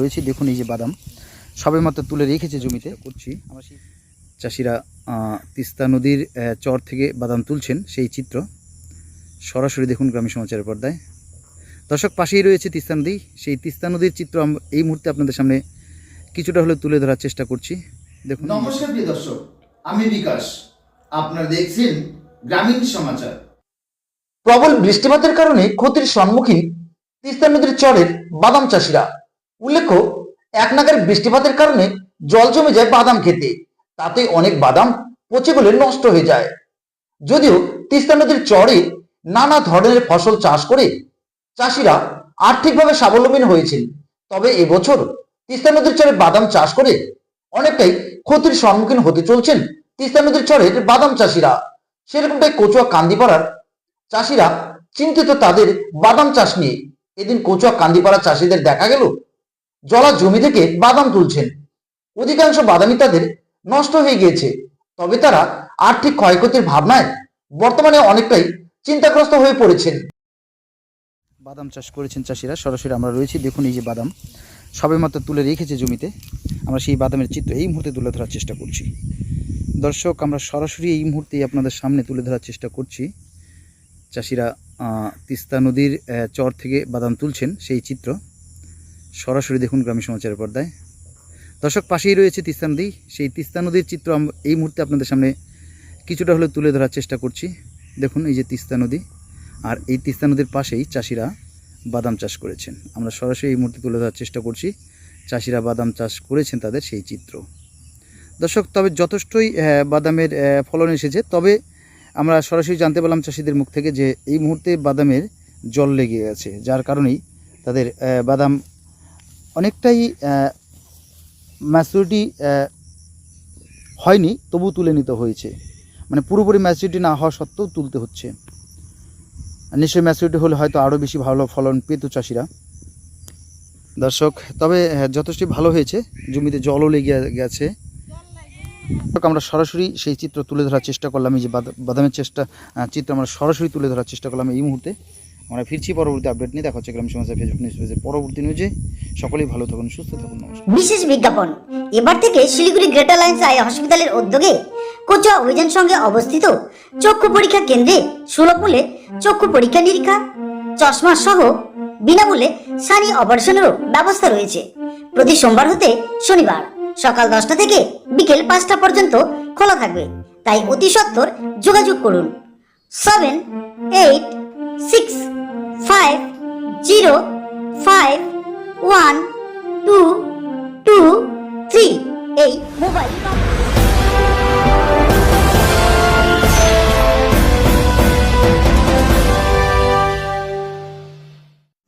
রয়েছি। দেখুন এই যে বাদাম। সবে মাত্র তুলে রেখেছে জমিতে। করছি। আমরা চাষিরা তিস্তা নদীর চর থেকে বাদাম তুলছেন সেই চিত্র। সরাসরি দেখুন গ্রামীণ সমাচারের পর্দায়। দর্শক পাশেই রয়েছে তিস্তা নদী। সেই তিস্তা নদীর চিত্র এই মুহূর্তে আপনাদের সামনে কিছুটা হলেও তুলে ধরার চেষ্টা করছি। দেখুন। নমস্কার প্রিয় দর্শক আমি বিকাশ। আপনারা দেখছেন গ্রামীণ সমাচার। প্রবল বৃষ্টিপাতের কারণে ক্ষতির সম্মুখীন তিস্তা নদীর চরের বাদাম চাষিরা। উল্লেখ্য এক নাগারে বৃষ্টিপাতের কারণে জল জমে যায় বাদাম খেতে। তাতে অনেক বাদাম পচে গলে নষ্ট হয়ে যায়। যদিও তিস্তা নদীর চরে নানা ধরনের ফসল চাষ করে চাষিরা আর্থিকভাবে স্বাবলম্বী হয়েছেন। তবে এবছর তিস্তা নদীর চরে বাদাম চাষ করে অনেকটাই ক্ষতির সম্মুখীন হতে চলছেন তিস্তা নদীর চরের বাদাম চাষিরা। সেরকমটাই কচুয়া কান্দিপাড়ার চাষিরা চিন্তিত তাদের বাদাম চাষ নিয়ে। এদিন কচুয়া কান্দিপাড়া চাষিদের দেখা গেল জলা জমি থেকে বাদাম তুলছেন। অধিকাংশ বাদামই তাদের নষ্ট হয়ে গিয়েছে। তবে তারা আর্থিক ক্ষয়ক্ষতির ভাবনায় বর্তমানে অনেকটাই চিন্তাগ্রস্ত হয়ে পড়েছেন। বাদাম চাষ করেছেন চাষিরা, সরাসরি আমরা রয়েছি। দেখুন এই যে বাদাম, সবে মাত্র তুলে রেখেছে জমিতে। আমরা সেই বাদামের চিত্র এই মুহূর্তে তুলে ধরার চেষ্টা করছি। দর্শক, আমরা সরাসরি এই মুহূর্তে আপনাদের সামনে তুলে ধরার চেষ্টা করছি। চাষিরা তিস্তা নদীর চর থেকে বাদাম তুলছেন, সেই চিত্র। সরাসরি দেখুন গ্রামীণ সমাচারের পর্দায়। দর্শক, পাশেই রয়েছে তিস্তা নদী সেই তিস্তা নদীর চিত্র এই মুহূর্তে আপনাদের সামনে কিছুটা হলেও তুলে ধরার চেষ্টা করছি। দেখুন, এই যে তিস্তা নদী আর এই তিস্তা নদীর পাশেই চাষিরা বাদাম চাষ করেছেন। আমরা সরাসরি এই মুহূর্তে তুলে ধরার চেষ্টা করছি। চাষিরা বাদাম চাষ করেছেন তাদের সেই চিত্র। দর্শক, তবে যথেষ্টই বাদামের ফলন এসেছে। তবে আমরা সরাসরি জানতে পারলাম চাষিদের মুখ থেকে যে এই মুহূর্তে বাদামের জল লেগে গেছে যার কারণেই তাদের বাদাম অনেকটাই ম্যাচুরিটি হয়নি, তবু তুলে নিতে হয়েছে। মানে পুরোপুরি ম্যাচুরিটি না হওয়া সত্ত্বেও তুলতে হচ্ছে। নিশ্চয়ই ম্যাচুরিটি হলে হয়তো আরও বেশি ভালো ফলন পেত চাষিরা। দর্শক, তবে যথেষ্ট ভালো হয়েছে। জমিতে জলও লেগে গেছে। আমরা সরাসরি সেই চিত্র তুলে ধরার চেষ্টা করলাম। এই যে বাদা- বাদামের চেষ্টা চিত্র আমরা সরাসরি তুলে ধরার চেষ্টা করলাম এই মুহূর্তে। আমরা ফিরছি, পরবর্তী আপডেট নিয়ে দেখা হচ্ছে গ্রাম সমাচার ফেসবুক নিউজ পেজে পরবর্তী নিউজে সকলেই ভালো থাকুন, সুস্থ থাকুন, নমস্কার। বিশেষ বিজ্ঞাপন। এবার থেকে শিলিগুড়ি গ্রেটার লাইন্স আই হসপিটালের উদ্যোগে কোচা অভিযান সঙ্গে অবস্থিত চক্ষু পরীক্ষা কেন্দ্রে সুলভ মূল্যে চক্ষু পরীক্ষা নিরীক্ষা, চশমা সহ বিনামূল্যে সানি অপারেশনেরও ব্যবস্থা রয়েছে। প্রতি সোমবার হতে শনিবার সকাল দশটা থেকে বিকেল পাঁচটা পর্যন্ত খোলা থাকবে। তাই অতি সত্বর যোগাযোগ করুন। Seven eight zero five one two two three এই মোবাইল